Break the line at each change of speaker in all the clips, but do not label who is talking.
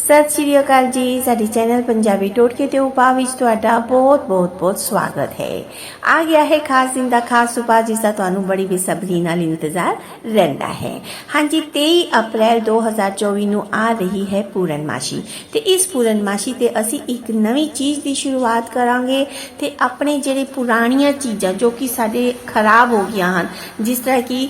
ਸਤਿ ਸ਼੍ਰੀ ਅਕਾਲ ਜੀ। ਸਾਡੇ ਚੈਨਲ ਪੰਜਾਬੀ ਟੋਟਕੇ ਤੇ ਉਪਾਅ ਵਿੱਚ ਤੁਹਾਡਾ ਬਹੁਤ ਬਹੁਤ ਬਹੁਤ ਸਵਾਗਤ ਹੈ। ਆ ਗਿਆ ਹੈ ਖਾਸ ਦਿਨ ਦਾ ਖਾਸ ਉਪਾਅ ਜਿਸ ਦਾ ਤੁਹਾਨੂੰ ਬੜੀ ਬੇਸਬਰੀ ਨਾਲ ਇੰਤਜ਼ਾਰ ਰਹਿੰਦਾ ਹੈ। ਹਾਂਜੀ 23 ਅਪ੍ਰੈਲ 2024 ਨੂੰ ਆ ਰਹੀ ਹੈ ਪੂਰਨਮਾਸ਼ੀ। ਤੇ ਇਸ ਪੂਰਨਮਾਸ਼ੀ ਤੇ ਅਸੀਂ ਇੱਕ ਨਵੀਂ ਚੀਜ਼ ਦੀ ਸ਼ੁਰੂਆਤ ਕਰਾਂਗੇ ਤੇ ਆਪਣੇ ਜਿਹੜੇ ਪੁਰਾਣੀਆਂ ਚੀਜ਼ਾਂ ਜੋ ਕਿ ਸਾਡੇ ਖਰਾਬ ਹੋ ਗਈਆਂ ਹਨ, ਜਿਸ ਤਰ੍ਹਾਂ ਕਿ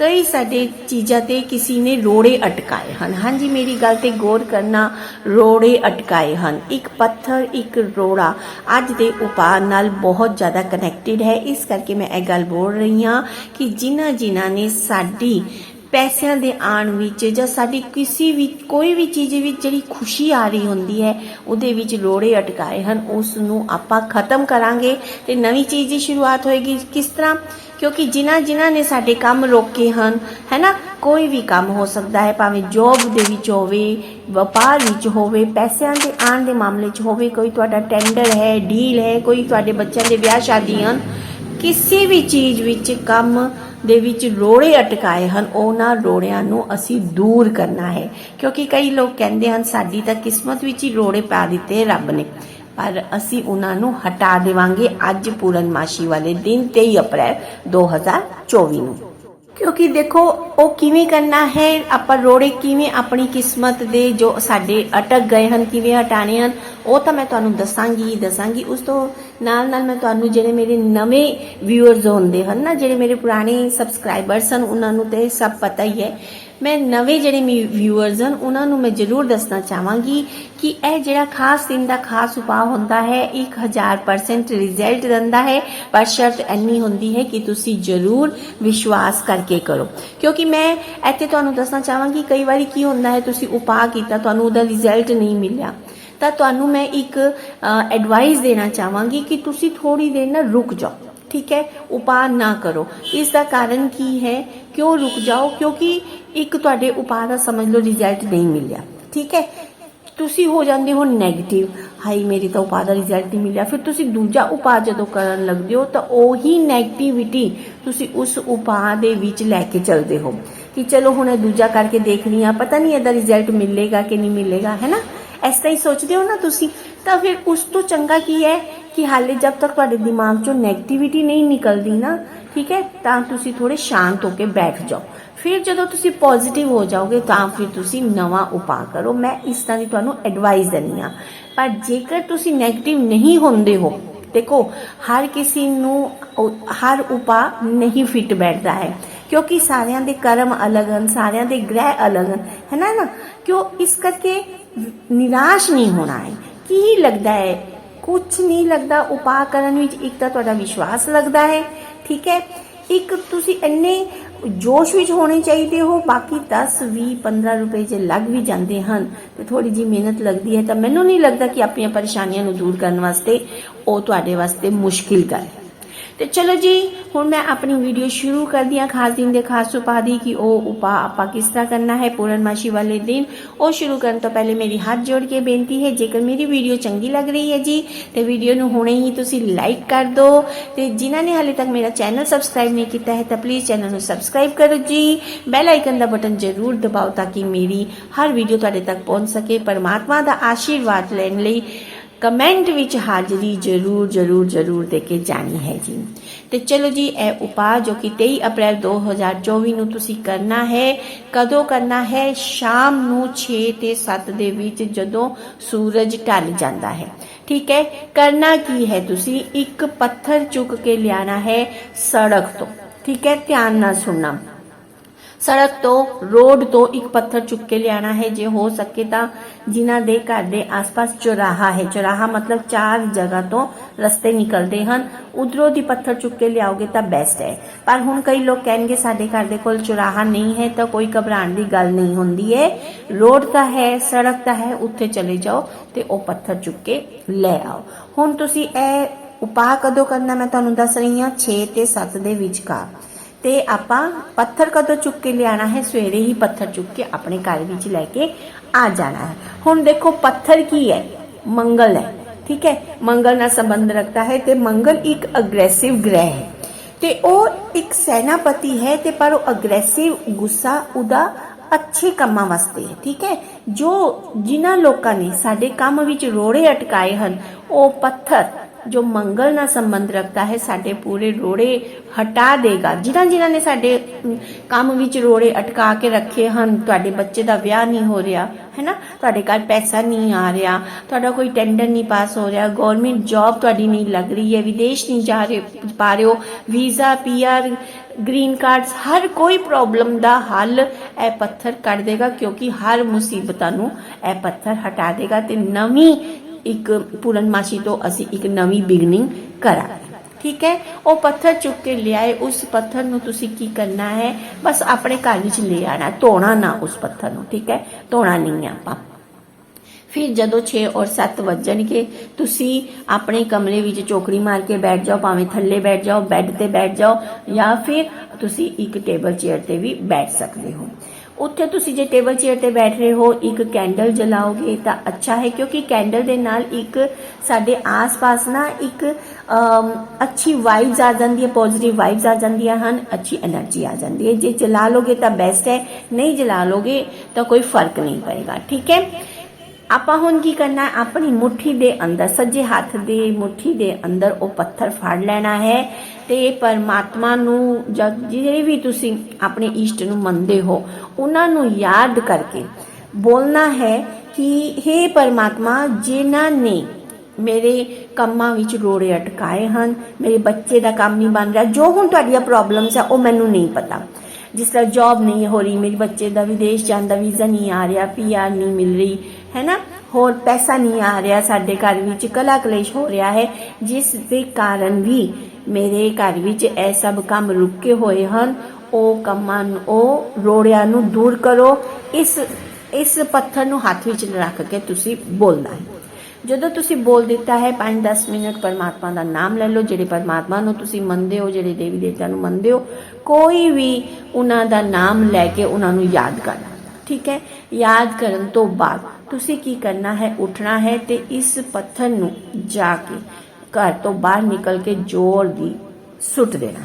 ਕਈ ਸਾਡੇ ਚੀਜ਼ਾਂ ਤੇ ਕਿਸੇ ਨੇ ਰੋੜੇ ਅਟਕਾਏ ਹਨ। ਹਾਂਜੀ, ਮੇਰੀ ਗੱਲ ਤੇ ਗੌਰ ਕਰਨਾ, ਰੋੜੇ ਅਟਕਾਏ ਹਨ। ਇੱਕ ਪੱਥਰ, ਇੱਕ ਰੋੜਾ ਅੱਜ ਦੇ ਉਪਾਅ ਨਾਲ ਬਹੁਤ ਜ਼ਿਆਦਾ ਕਨੈਕਟਡ ਹੈ। ਇਸ ਕਰਕੇ ਮੈਂ ਇਹ ਗੱਲ ਬੋਲ ਰਹੀ ਹਾਂ ਕਿ ਜਿਨ੍ਹਾਂ ਜਿਨ੍ਹਾਂ ਨੇ ਸਾਡੀ ਪੈਸਿਆਂ ਦੇ ਆਣ ਵਿੱਚ ਜਾਂ ਸਾਡੀ ਕਿਸੇ ਵੀ, ਕੋਈ ਵੀ ਚੀਜ਼ ਵਿੱਚ ਜਿਹੜੀ ਖੁਸ਼ੀ ਆ ਰਹੀ ਹੁੰਦੀ ਹੈ, ਉਹਦੇ ਵਿੱਚ ਲੋੜੇ ਅਟਕਾਏ ਹਨ। ਉਸ ਨੂੰ ਆਪਾਂ ਖਤਮ ਕਰਾਂਗੇ ਤੇ ਨਵੀਂ ਚੀਜ਼ ਦੀ ਸ਼ੁਰੂਆਤ ਹੋਏਗੀ। ਕਿਸ ਤਰ੍ਹਾਂ? ਕਿਉਂਕਿ ਜਿਨ੍ਹਾਂ ਜਿਨ੍ਹਾਂ ਨੇ ਸਾਡੇ ਕੰਮ ਰੋਕੇ ਹਨ, ਹੈਨਾ? ਕੋਈ ਵੀ ਕੰਮ ਹੋ ਸਕਦਾ ਹੈ, ਭਾਵੇਂ ਜੋਬ ਦੇ ਵਿੱਚ ਹੋਵੇ, ਵਪਾਰ ਵਿੱਚ ਹੋਵੇ, ਪੈਸਿਆਂ ਦੇ ਆਣ ਦੇ ਮਾਮਲੇ 'ਚ ਹੋਵੇ, ਕੋਈ ਤੁਹਾਡਾ ਟੈਂਡਰ ਹੈ ਡੀਲ ਹੈ, ਕੋਈ ਤੁਹਾਡੇ ਬੱਚਿਆਂ ਦੇ ਵਿਆਹ ਸ਼ਾਦੀ ਹਨ, ਕਿਸੇ ਵੀ ਚੀਜ਼ ਵਿੱਚ ਕੰਮ ਦੇ ਵਿੱਚ ਰੋੜੇ ਅਟਕਾਏ ਹਨ, ਉਹਨਾਂ ਰੋੜਿਆਂ ਨੂੰ ਅਸੀਂ ਦੂਰ ਕਰਨਾ ਹੈ। ਕਿਉਂਕਿ ਕਈ ਲੋਕ ਕਹਿੰਦੇ ਹਨ, ਸਾਡੀ ਤਾਂ ਕਿਸਮਤ ਵਿੱਚ ਹੀ ਰੋੜੇ ਪਾ ਦਿੱਤੇ ਰੱਬ ਨੇ। ਪਰ ਅਸੀਂ ਉਹਨਾਂ ਨੂੰ ਹਟਾ ਦੇਵਾਂਗੇ ਅੱਜ ਪੂਰਨਮਾਸ਼ੀ ਵਾਲੇ ਦਿਨ 23 ਅਪ੍ਰੈਲ 2024 ਨੂੰ। ਕਿਉਂਕਿ ਦੇਖੋ, ਉਹ ਕਿਵੇਂ ਕਰਨਾ ਹੈ, ਆਪਾਂ ਰੋੜੇ ਕਿਵੇਂ ਆਪਣੀ ਕਿਸਮਤ ਦੇ ਜੋ ਸਾਡੇ ਅਟਕ ਗਏ ਹਨ, ਕਿਵੇਂ ਹਟਾਣੇ ਹਨ, ਉਹ ਤਾਂ ਮੈਂ ਤੁਹਾਨੂੰ ਦੱਸਾਂਗੀ ਹੀ ਦੱਸਾਂਗੀ। ਉਸ ਤੋਂ ਨਾਲ ਨਾਲ ਮੈਂ ਤੁਹਾਨੂੰ ਜਿਹੜੇ ਮੇਰੇ ਨਵੇਂ ਵਿਊਅਰਸ ਹੁੰਦੇ ਹਨ ਨਾ, ਜਿਹੜੇ ਮੇਰੇ ਪੁਰਾਣੇ ਸਬਸਕ੍ਰਾਈਬਰਸ ਹਨ, ਉਹਨਾਂ ਨੂੰ ਤੇ ਸਭ ਪਤਾ ਹੀ ਹੈ। ਮੈਂ ਨਵੇਂ ਜਿਹੜੇ ਮੀ ਵਿਊਅਰਸ ਹਨ, ਉਹਨਾਂ ਨੂੰ ਮੈਂ ਜ਼ਰੂਰ ਦੱਸਣਾ ਚਾਹਾਂਗੀ ਕਿ ਇਹ ਜਿਹੜਾ ਖਾਸ ਦਿਨ ਦਾ ਖਾਸ ਉਪਾਅ ਹੁੰਦਾ ਹੈ 1000% ਰਿਜ਼ਲਟ ਦਿੰਦਾ ਹੈ, ਪਰ ਸ਼ਰਤ ਇੰਨੀ ਹੁੰਦੀ ਹੈ ਕਿ ਤੁਸੀਂ ਜ਼ਰੂਰ ਵਿਸ਼ਵਾਸ ਕਰਕੇ ਕਰੋ। ਕਿਉਂਕਿ ਮੈਂ ਇੱਥੇ ਤੁਹਾਨੂੰ ਦੱਸਣਾ ਚਾਹਾਂਗੀ, ਕਈ ਵਾਰੀ ਕੀ ਹੁੰਦਾ ਹੈ, ਤੁਸੀਂ ਉਪਾਅ ਕੀਤਾ, ਤੁਹਾਨੂੰ ਉਹਦਾ ਰਿਜ਼ਲਟ ਨਹੀਂ ਮਿਲਿਆ। ਤਾਂ ਤੁਹਾਨੂੰ ਮੈਂ ਇੱਕ ਐਡਵਾਈਸ ਦੇਣਾ ਚਾਹਾਂਗੀ ਕਿ ਤੁਸੀਂ ਥੋੜੀ ਦੇਰ ਨਾ ਰੁਕ ਜਾਓ, ਠੀਕ ਹੈ? ਉਪਾਅ ਨਾ ਕਰੋ। ਇਸ ਦਾ ਕਾਰਨ ਕੀ ਹੈ? ਕਿਉਂ ਰੁਕ ਜਾਓ? ਕਿਉਂਕਿ ਇੱਕ ਤੁਹਾਡੇ ਉਪਾਅ ਦਾ ਸਮਝ ਲਓ ਰਿਜ਼ਲਟ ਨਹੀਂ ਮਿਲਿਆ, ਠੀਕ ਹੈ? ਤੁਸੀਂ ਹੋ ਜਾਂਦੇ ਹੋ 네ਗੇਟਿਵ ਹਾਈ ਮੇਰੀ ਤਾਂ ਉਪਾਅ ਦਾ ਰਿਜ਼ਲਟ ਨਹੀਂ ਮਿਲਿਆ। ਫਿਰ ਤੁਸੀਂ ਦੂਜਾ ਉਪਾਅ ਜਦੋਂ ਕਰਨ ਲੱਗਦੇ ਹੋ, ਤਾਂ ਉਹੀ 네ਗੇਟਿਵਿਟੀ ਤੁਸੀਂ ਉਸ ਉਪਾਅ ਦੇ ਵਿੱਚ ਲੈ ਕੇ ਚੱਲਦੇ ਹੋ। ਕਿ ਚਲੋ ਹੁਣ ਇਹ ਦੂਜਾ ਕਰਕੇ ਦੇਖਣੀ ਆ ਪਤਾ ਨਹੀਂ ਇਹਦਾ ਰਿਜ਼ਲਟ ਮਿਲੇਗਾ ਕਿ ਨਹੀਂ ਮਿਲੇਗਾ, ਹੈ ਨਾ? ਇਸ ਤਰ੍ਹਾਂ ਹੀ ਸੋਚਦੇ ਹੋ ਨਾ ਤੁਸੀਂ, ਤਾਂ ਫਿਰ ਉਸ ਤੋਂ ਚੰਗਾ ਕੀ ਹੈ ਕਿ ਹਾਲੇ ਜਦ ਤੱਕ ਤੁਹਾਡੇ ਦਿਮਾਗ ਚੋਂ 네ਗੇਟਿਵਿਟੀ ਨਹੀਂ ਨਿਕਲਦੀ ਨਾ, ਠੀਕ ਹੈ, ਤਾਂ ਤੁਸੀਂ ਥੋੜੇ ਸ਼ਾਂਤ ਹੋ ਕੇ ਬੈਠ ਜਾਓ। ਫਿਰ ਜਦੋਂ ਤੁਸੀਂ ਪੋਜ਼ਿਟਿਵ ਹੋ ਜਾਓਗੇ, ਤਾਂ ਫਿਰ ਤੁਸੀਂ ਨਵਾਂ ਉਪਾਅ ਕਰੋ। ਮੈਂ ਇਸ ਤਰ੍ਹਾਂ ਦੀ ਤੁਹਾਨੂੰ ਐਡਵਾਈਸ ਦਿੰਨੀ ਆ ਪਰ ਜੇਕਰ ਤੁਸੀਂ 네ਗੇਟਿਵ ਨਹੀਂ ਹੁੰਦੇ ਹੋ, ਦੇਖੋ, ਹਰ ਕਿਸੇ ਨੂੰ ਹਰ ਉਪਾਅ ਨਹੀਂ ਫਿੱਟ ਬੈਠਦਾ ਹੈ। ਕਿਉਂਕਿ ਸਾਰਿਆਂ ਦੇ ਕਰਮ ਅਲੱਗ ਹਨ, ਸਾਰਿਆਂ ਦੇ ਗ੍ਰਹਿ ਅਲੱਗ ਹਨ, ਹੈ ਨਾ ਨਾ? ਕਿਉਂ? ਇਸ ਕਰਕੇ ਨਿਰਾਸ਼ ਨਹੀਂ ਹੋਣਾ ਹੈ ਕੀ ਲੱਗਦਾ ਹੈ ਕੁਝ ਨਹੀਂ ਲੱਗਦਾ ਉਪਾਅ ਕਰਨ ਵਿੱਚ ਇੱਕ ਤਾਂ ਤੁਹਾਡਾ ਵਿਸ਼ਵਾਸ ਲੱਗਦਾ ਹੈ ਠੀਕ ਹੈ ਇੱਕ ਤੁਸੀਂ ਇੰਨੇ ਜੋਸ਼ ਵਿੱਚ ਹੋਣੇ ਚਾਹੀਦੇ ਹੋ ਬਾਕੀ 10 20 15 ਰੁਪਏ ਜੇ ਲੱਗ ਵੀ ਜਾਂਦੇ ਹਨ ਤੇ ਥੋੜੀ ਜੀ ਮਿਹਨਤ ਲੱਗਦੀ ਹੈ ਤਾਂ ਮੈਨੂੰ ਨਹੀਂ ਲੱਗਦਾ ਕਿ ਆਪਣੀਆਂ ਪਰੇਸ਼ਾਨੀਆਂ ਨੂੰ ਦੂਰ ਕਰਨ ਵਾਸਤੇ ਉਹ ਤੁਹਾਡੇ ਵਾਸਤੇ ਮੁਸ਼ਕਿਲ ਗੱਲ ਹੈ ਤੇ ਚਲੋ ਜੀ, ਹੁਣ ਮੈਂ ਆਪਣੀ ਵੀਡੀਓ ਸ਼ੁਰੂ ਕਰਦੀ ਹਾਂ। ਖਾਸ ਦਿਨ ਦੇ ਖਾਸ ਉਪਾਅ ਦੀ ਕਿ ਉਹ ਉਪਾਅ ਆਪਾਂ ਕਿਸ ਤਰ੍ਹਾਂ ਕਰਨਾ ਹੈ। ਪੂਰਨਮਾਸ਼ੀ ਵਾਲੇ ਦਿਨ ਉਹ ਸ਼ੁਰੂ ਕਰਨ ਤੋਂ ਪਹਿਲੇ ਮੇਰੀ ਹੱਥ ਜੋੜ ਕੇ ਬੇਨਤੀ ਹੈ, ਜੇਕਰ ਮੇਰੀ ਵੀਡੀਓ ਚੰਗੀ ਲੱਗ ਰਹੀ ਹੈ ਜੀ, ਤੇ ਵੀਡੀਓ ਨੂੰ ਹੁਣੇ ਹੀ ਤੁਸੀਂ ਲਾਈਕ ਕਰ ਦਿਓ ਤੇ ਜਿਨ੍ਹਾਂ ਨੇ ਹਾਲੇ ਤੱਕ ਮੇਰਾ ਚੈਨਲ ਸਬਸਕ੍ਰਾਈਬ ਨਹੀਂ ਕੀਤਾ ਹੈ, ਤਾਂ ਪਲੀਜ਼ ਚੈਨਲ ਨੂੰ ਸਬਸਕ੍ਰਾਈਬ ਕਰੋ ਜੀ। ਬੈਲ ਆਈਕਨ ਦਾ ਬਟਨ ਜ਼ਰੂਰ ਦਬਾਓ ਤਾਂ ਕਿ ਮੇਰੀ ਹਰ ਵੀਡੀਓ ਤੁਹਾਡੇ ਤੱਕ ਪਹੁੰਚ ਸਕੇ। ਪਰਮਾਤਮਾ ਦਾ ਆਸ਼ੀਰਵਾਦ ਲੈਣ ਲਈ ਕਮੈਂਟ ਵਿੱਚ ਹਾਜ਼ਰੀ ਜ਼ਰੂਰ ਜ਼ਰੂਰ ਜ਼ਰੂਰ ਦੇ ਕੇ ਜਾਣੀ ਹੈ ਜੀ। ਤੇ ਚਲੋ ਜੀ, ਇਹ ਉਪਾਅ ਜੋ ਕਿ 23 ਅਪ੍ਰੈਲ 2024 ਨੂੰ ਤੁਸੀਂ ਕਰਨਾ ਹੈ, ਕਦੋਂ ਕਰਨਾ ਹੈ? ਸ਼ਾਮ ਨੂੰ 6 ਤੇ 7 ਦੇ ਵਿੱਚ ਜਦੋਂ ਸੂਰਜ ਢਲ ਜਾਂਦਾ ਹੈ। ਠੀਕ ਹੈ, ਕਰਨਾ ਕੀ ਹੈ ਤੁਸੀਂ? ਇੱਕ ਪੱਥਰ ਚੁੱਕ ਕੇ ਲਿਆਣਾ ਹੈ ਸੜਕ ਤੋਂ। ਠੀਕ ਹੈ, ਧਿਆਨ ਨਾਲ ਸੁਣਨਾ। ਸੜਕ ਤੋਂ, ਰੋਡ ਤੋਂ ਇੱਕ ਪੱਥਰ ਚੁੱਕ ਕੇ ਲਿਆਣਾ ਹੈ। ਜੇ ਹੋ ਸਕੇ ਤਾਂ ਜਿਨ੍ਹਾਂ ਦੇ ਘਰ ਦੇ ਆਸ-ਪਾਸ ਚੌਰਾਹਾ ਹੈ। ਚੌਰਾਹਾ ਮਤਲਬ ਚਾਰ ਜਗ੍ਹਾ ਤੋਂ ਰਸਤੇ ਨਿਕਲਦੇ ਹਨ। ਉਧਰੋਂ ਦੀ ਪੱਥਰ ਚੁੱਕ ਕੇ ਲਿਆਓਗੇ ਤਾਂ ਬੈਸਟ ਹੈ। ਪਰ ਹੁਣ ਕਈ ਲੋਕ ਕਹਿਣਗੇ, ਸਾਡੇ ਘਰ ਦੇ ਕੋਲ ਚੌਰਾਹਾ ਨਹੀਂ ਹੈ ਤਾਂ ਕੋਈ ਘਬਰਾਉਣ ਦੀ ਗੱਲ ਨਹੀਂ ਹੁੰਦੀ ਹੈ। ਰੋਡ ਤਾਂ ਹੈ, ਸੜਕ ਤਾਂ ਹੈ, ਉੱਥੇ ਚਲੇ ਜਾਓ ਤੇ ਉਹ ਪੱਥਰ ਚੁੱਕ ਕੇ ਲੈ ਆਓ। ਹੁਣ ਤੁਸੀਂ ਇਹ ਉਪਾਅ ਕਦੋਂ ਕਰਨਾ ਮੈਂ ਤੁਹਾਨੂੰ ਦੱਸ ਰਹੀ ਹਾਂ 6 ਤੇ 7 ਦੇ ਵਿਚਕਾਰ। ਤੇ ਆਪਾਂ ਪੱਥਰ ਕਦੋਂ ਚੁੱਕ ਕੇ ਲਿਆਣਾ ਹੈ? ਸਵੇਰੇ ਹੀ ਪੱਥਰ ਚੁੱਕ ਕੇ ਆਪਣੇ ਘਰ ਵਿੱਚ ਲੈ ਕੇ ਆ ਜਾਣਾ ਹੈ। ਹੁਣ ਦੇਖੋ, ਪੱਥਰ ਕੀ ਹੈ? ਮੰਗਲ ਹੈ, ਠੀਕ ਹੈ? ਮੰਗਲ ਨਾਲ ਸੰਬੰਧ ਰੱਖਦਾ ਹੈ ਤੇ ਮੰਗਲ ਇੱਕ ਅਗਰੈਸਿਵ ਗ੍ਰਹਿ ਹੈ। ਤੇ ਉਹ ਇੱਕ ਸੈਨਾਪਤੀ ਹੈ ਤੇ ਪਰ ਉਹ ਅਗਰੈਸਿਵ ਗੁੱਸਾ ਉਹਦਾ ਅੱਛੇ ਕੰਮਾਂ ਵਾਸਤੇ ਹੈ, ਠੀਕ ਹੈ? ਜੋ ਜਿਨ੍ਹਾਂ ਲੋਕਾਂ ਨੇ ਸਾਡੇ ਕੰਮ ਵਿੱਚ ਰੋੜੇ ਅਟਕਾਏ ਹਨ, ਉਹ ਪੱਥਰ ਜੋ ਮੰਗਲ ਨਾਲ ਸੰਬੰਧ ਰੱਖਦਾ ਹੈ, ਸਾਡੇ ਪੂਰੇ ਰੋੜੇ ਹਟਾ ਦੇਗਾ। ਜਿਨ੍ਹਾਂ ਜਿਨ੍ਹਾਂ ਨੇ ਸਾਡੇ ਕੰਮ ਵਿੱਚ ਰੋੜੇ ਅਟਕਾ ਕੇ ਰੱਖੇ ਹਨ, ਤੁਹਾਡੇ ਬੱਚੇ ਦਾ ਵਿਆਹ ਨਹੀਂ ਹੋ ਰਿਹਾ ਹੈ ਨਾ ਤੁਹਾਡੇ ਘਰ ਪੈਸਾ ਨਹੀਂ ਆ ਰਿਹਾ, ਤੁਹਾਡਾ ਕੋਈ ਟੈਂਡਰ ਨਹੀਂ ਪਾਸ ਹੋ ਰਿਹਾ ਗਵਰਨਮੈਂਟ ਜੌਬ ਤੁਹਾਡੀ ਨਹੀਂ ਲੱਗ ਰਹੀ ਹੈ, ਵਿਦੇਸ਼ ਨਹੀਂ ਜਾ ਰਹੇ, ਪਾ ਰਹੇ ਹੋ ਵੀਜ਼ਾ ਪੀਆਰ ਗ੍ਰੀਨ ਕਾਰਡਸ ਹਰ ਕੋਈ ਪ੍ਰੋਬਲਮ ਦਾ ਹੱਲ ਇਹ ਪੱਥਰ ਕੱਢ ਦੇਗਾ, ਕਿਉਂਕਿ ਹਰ ਮੁਸੀਬਤਾਂ ਨੂੰ ਇਹ ਪੱਥਰ ਹਟਾ ਦੇਗਾ ਤੇ ਨਵੀਂ ਇੱਕ ਪੂਰਨਮਾਸ਼ੀ ਤੋਂ ਅਸੀਂ ਇੱਕ ਨਵੀਂ ਬਿਗਨਿੰਗ ਕਰਾਂਗੇ। ਠੀਕ ਹੈ? ਉਹ ਪੱਥਰ ਚੁੱਕ ਕੇ ਲਿਆਏ, ਉਸ ਪੱਥਰ ਨੂੰ ਤੁਸੀਂ ਕੀ ਕਰਨਾ ਹੈ? ਬਸ ਆਪਣੇ ਘਰ ਵਿੱਚ ਲੈ ਆਣਾ, ਧੋਣਾ ਨਾ ਉਸ ਪੱਥਰ ਨੂੰ, ਠੀਕ ਹੈ? ਧੋਣਾ ਨਹੀਂ ਹੈ ਆਪਾਂ। ਫਿਰ ਜਦੋਂ 6 ਔਰ 7 ਵੱਜਣਗੇ, ਤੁਸੀਂ ਆਪਣੇ ਕਮਰੇ ਵਿੱਚ ਚੋਕੜੀ ਮਾਰ ਕੇ ਬੈਠ ਜਾਓ, ਭਾਵੇਂ ਥੱਲੇ ਬੈਠ ਜਾਓ, ਬੈੱਡ ਤੇ ਬੈਠ ਜਾਓ, ਜਾਂ ਫਿਰ ਤੁਸੀਂ ਇੱਕ ਟੇਬਲ ਚੇਅਰ ਤੇ ਵੀ ਬੈਠ ਸਕਦੇ ਹੋ। ਉੱਥੇ ਤੁਸੀਂ ਜੇ ਟੇਬਲ ਚੇਅਰ ਤੇ ਬੈਠ ਰਹੇ ਹੋ, ਇੱਕ ਕੈਂਡਲ ਜਲਾਓਗੇ ਤਾਂ ਅੱਛਾ ਹੈ, ਕਿਉਂਕਿ ਕੈਂਡਲ ਦੇ ਨਾਲ ਇੱਕ ਸਾਡੇ ਆਸ-ਪਾਸ ਨਾ ਇੱਕ ਅੱਛੀ ਵਾਈਬਸ ਆ ਜਾਂਦੀ ਹੈ ਪੋਜ਼ਿਟਿਵ ਵਾਈਬਸ ਆ ਜਾਂਦੀਆਂ ਹਨ, ਅੱਛੀ એનર્ਜੀ ਆ ਜਾਂਦੀ ਹੈ। ਜੇ ਜਲਾ ਲੋਗੇ ਤਾਂ ਬੈਸਟ ਹੈ, ਨਹੀਂ ਜਲਾ ਲੋਗੇ ਤਾਂ ਕੋਈ ਫ਼ਰਕ ਨਹੀਂ ਪਏਗਾ, ਠੀਕ ਹੈ? ਆਪਾਂ ਹੁਣ ਕੀ ਕਰਨਾ ਹੈ? ਆਪਣੀ ਮੁਠੀ ਦੇ ਅੰਦਰ, ਸੱਜੇ ਹੱਥ ਦੇ ਮੁਠੀ ਦੇ ਅੰਦਰ ਉਹ ਪੱਥਰ ਫੜ ਲੈਣਾ ਹੈ ਤੇ ਪਰਮਾਤਮਾ ਨੂੰ ਜਦ ਜਿਹੜੇ ਵੀ ਤੁਸੀਂ ਆਪਣੇ ਇਸ਼ਟ ਨੂੰ ਮੰਨਦੇ ਹੋ, ਉਹਨਾਂ ਨੂੰ ਯਾਦ ਕਰਕੇ ਬੋਲਣਾ ਹੈ ਕਿ हे ਪਰਮਾਤਮਾ, ਜਿਨ੍ਹਾਂ ਨੇ ਮੇਰੇ ਕੰਮਾਂ ਵਿੱਚ ਰੋੜੇ ਅਟਕਾਏ ਹਨ, ਮੇਰੇ ਬੱਚੇ ਦਾ ਕੰਮ ਨਹੀਂ ਬਣ ਰਿਹਾ, ਜੋ ਹੁਣ ਤੁਹਾਡੀਆਂ ਪ੍ਰੋਬਲਮਸ ਆ, ਉਹ ਮੈਨੂੰ ਨਹੀਂ ਪਤਾ। ਜਿਸ ਤਰ੍ਹਾਂ ਜੌਬ ਨਹੀਂ ਹੋ ਰਹੀ, ਮੇਰੇ ਬੱਚੇ ਦਾ ਵਿਦੇਸ਼ ਜਾਣ ਦਾ ਵੀਜ਼ਾ ਨਹੀਂ ਆ ਰਿਹਾ ਪੀਆਰ ਨਹੀਂ ਮਿਲ ਰਹੀ ਹੈ ਨਾ ਹੋਰ ਪੈਸਾ ਨਹੀਂ ਆ ਰਿਹਾ ਸਾਡੇ ਘਰ ਵਿੱਚ, ਕਲਾ ਕਲੇਸ਼ ਹੋ ਰਿਹਾ ਹੈ, ਜਿਸ ਦੇ ਕਾਰਨ ਵੀ ਮੇਰੇ ਘਰ ਵਿੱਚ ਇਹ ਸਭ ਕੰਮ ਰੁਕੇ ਹੋਏ ਹਨ। ਉਹ ਕੰਮਾਂ ਨੂੰ, ਉਹ ਰੋੜਿਆਂ ਨੂੰ ਦੂਰ ਕਰੋ। ਇਸ ਇਸ ਪੱਥਰ ਨੂੰ ਹੱਥ ਵਿੱਚ ਰੱਖ ਕੇ ਤੁਸੀਂ ਬੋਲਣਾ ਹੈ। ਜਦੋਂ ਤੁਸੀਂ ਬੋਲ ਦਿੱਤਾ ਹੈ 5-10 ਮਿੰਟ ਪਰਮਾਤਮਾ ਦਾ ਨਾਮ ਲੈ ਲਓ, ਜਿਹੜੇ ਪਰਮਾਤਮਾ ਨੂੰ ਤੁਸੀਂ ਮੰਨਦੇ ਹੋ, ਜਿਹੜੇ ਦੇਵੀ ਦੇਵਤਿਆਂ ਨੂੰ ਮੰਨਦੇ ਹੋ, ਕੋਈ ਵੀ ਉਹਨਾਂ ਦਾ ਨਾਮ ਲੈ ਕੇ ਉਹਨਾਂ ਨੂੰ ਯਾਦ ਕਰਨਾ। ਠੀਕ ਹੈ? ਯਾਦ ਕਰਨ ਤੋਂ ਬਾਅਦ ਤੁਸੀਂ ਕੀ ਕਰਨਾ ਹੈ? ਉੱਠਣਾ ਹੈ ਤੇ ਇਸ ਪੱਥਰ ਨੂੰ ਜਾ ਕੇ ਘਰ ਤੋਂ ਬਾਹਰ ਨਿਕਲ ਕੇ ਜ਼ੋਰ ਦੀ ਸੁੱਟ ਦੇਣਾ।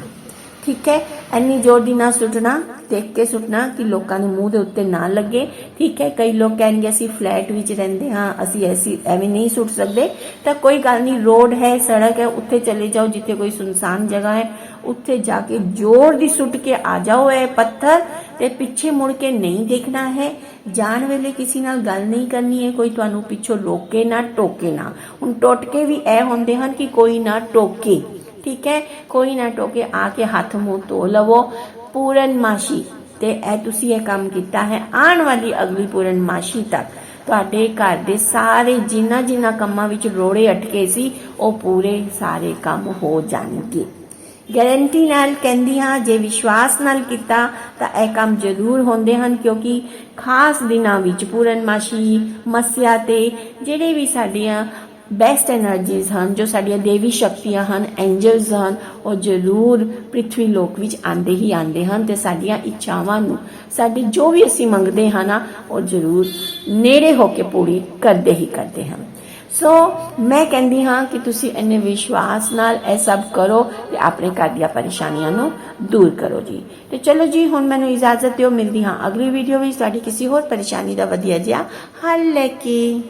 ਠੀਕ ਹੈ? ਇੰਨੀ ਜ਼ੋਰ ਦੀ ਨਾ ਸੁੱਟਣਾ, ਦੇਖ ਕੇ ਸੁੱਟਣਾ ਕਿ ਲੋਕਾਂ ਦੇ ਮੂੰਹ ਦੇ ਉੱਤੇ ਨਾ ਲੱਗੇ, ਠੀਕ ਹੈ? ਕਈ ਲੋਕ ਕਹਿਣਗੇ, ਅਸੀਂ ਫਲੈਟ ਵਿੱਚ ਰਹਿੰਦੇ ਹਾਂ, ਅਸੀਂ ਐਸੀ ਐਵੇਂ ਨਹੀਂ ਸੁੱਟ ਸਕਦੇ। ਤਾਂ ਕੋਈ ਗੱਲ ਨਹੀਂ, ਰੋਡ ਹੈ, ਸੜਕ ਹੈ, ਉੱਥੇ ਚਲੇ ਜਾਓ, ਜਿੱਥੇ ਕੋਈ ਸੁਨਸਾਨ ਜਗ੍ਹਾ ਹੈ, ਉੱਥੇ ਜਾ ਕੇ ਜ਼ੋਰ ਦੀ ਸੁੱਟ ਕੇ ਆ ਜਾਓ ਇਹ ਪੱਥਰ ਤੇ ਪਿੱਛੇ ਮੁੜ ਕੇ ਨਹੀਂ ਦੇਖਣਾ ਹੈ। ਜਾਣ ਵੇਲੇ ਕਿਸੇ ਨਾਲ ਗੱਲ ਨਹੀਂ ਕਰਨੀ ਹੈ, ਕੋਈ ਤੁਹਾਨੂੰ ਪਿੱਛੋਂ ਰੋਕੇ ਨਾ, ਟੋਕੇ ਨਾ। ਹੁਣ ਟੋਟਕੇ ਵੀ ਇਹ ਹੁੰਦੇ ਹਨ ਕਿ ਕੋਈ ਨਾ ਟੋਕੇ। ਠੀਕ ਹੈ ਕੋਈ ਨਾ ਟੋਕੇ ਆ ਕੇ ਹੱਥ ਮੂੰਹ ਧੋ ਲਵੋ ਪੂਰਨਮਾਸ਼ੀ ਤੇ ਇਹ ਤੁਸੀਂ ਇਹ ਕੰਮ ਕੀਤਾ ਹੈ ਆਉਣ ਵਾਲੀ ਅਗਲੀ ਪੂਰਨਮਾਸ਼ੀ ਤੱਕ ਤੁਹਾਡੇ ਘਰ ਦੇ ਸਾਰੇ ਜਿਨ੍ਹਾਂ ਜਿਨ੍ਹਾਂ ਕੰਮਾਂ ਵਿੱਚ ਰੋੜੇ ਅਟਕੇ ਸੀ ਉਹ ਪੂਰੇ ਸਾਰੇ ਕੰਮ ਹੋ ਜਾਣਗੇ ਗਾਰੰਟੀ ਨਾਲ ਕਹਿੰਦੀ ਹਾਂ ਜੇ ਵਿਸ਼ਵਾਸ ਨਾਲ ਕੀਤਾ ਤਾਂ ਇਹ ਕੰਮ ਜ਼ਰੂਰ ਹੁੰਦੇ ਹਨ ਕਿਉਂਕਿ ਖਾਸ ਦਿਨਾਂ ਵਿੱਚ ਪੂਰਨਮਾਸ਼ੀ ਮਸਿਆ ਤੇ ਜਿਹੜੇ ਵੀ ਸਾਡੀਆਂ ਬੈਸਟ એનર્ਜੀਜ਼ ਹਨ, ਜੋ ਸਾਡੀਆਂ ਦੇਵੀ ਸ਼ਕਤੀਆਂ ਹਨ ਐਂਜਲਸ ਹਨ, ਉਹ ਜ਼ਰੂਰ ਪ੍ਰਿਥਵੀ ਲੋਕ ਵਿੱਚ ਆਂਦੇ ਹੀ ਆਂਦੇ ਹਨ ਤੇ ਸਾਡੀਆਂ ਇੱਛਾਵਾਂ ਨੂੰ, ਸਾਡੀ ਜੋ ਵੀ ਅਸੀਂ ਮੰਗਦੇ ਹਾਂ ਨਾ, ਉਹ ਜ਼ਰੂਰ ਨੇੜੇ ਹੋ ਕੇ ਪੂਰੀ ਕਰਦੇ ਹੀ ਕਰਦੇ ਹਨ। ਸੋ ਮੈਂ ਕਹਿੰਦੀ ਹਾਂ ਕਿ ਤੁਸੀਂ ਇੰਨੇ ਵਿਸ਼ਵਾਸ ਨਾਲ ਇਹ ਸਭ ਕਰੋ ਤੇ ਆਪਣੇ ਘਰ ਦੀਆਂ ਪਰੇਸ਼ਾਨੀਆਂ ਨੂੰ ਦੂਰ ਕਰੋ ਜੀ। ਤੇ ਚਲੋ ਜੀ, ਹੁਣ ਮੈਨੂੰ ਇਜਾਜ਼ਤ ਦਿਓ, ਮਿਲਦੀ ਹਾਂ ਅਗਲੀ ਵੀਡੀਓ ਵਿੱਚ। ਤੁਹਾਡੀ ਕਿਸੇ ਹੋਰ ਪਰੇਸ਼ਾਨੀ ਦਾ ਵਧੀਆ ਜਿਹਾ ਹੱਲ ਲੈ ਕੇ।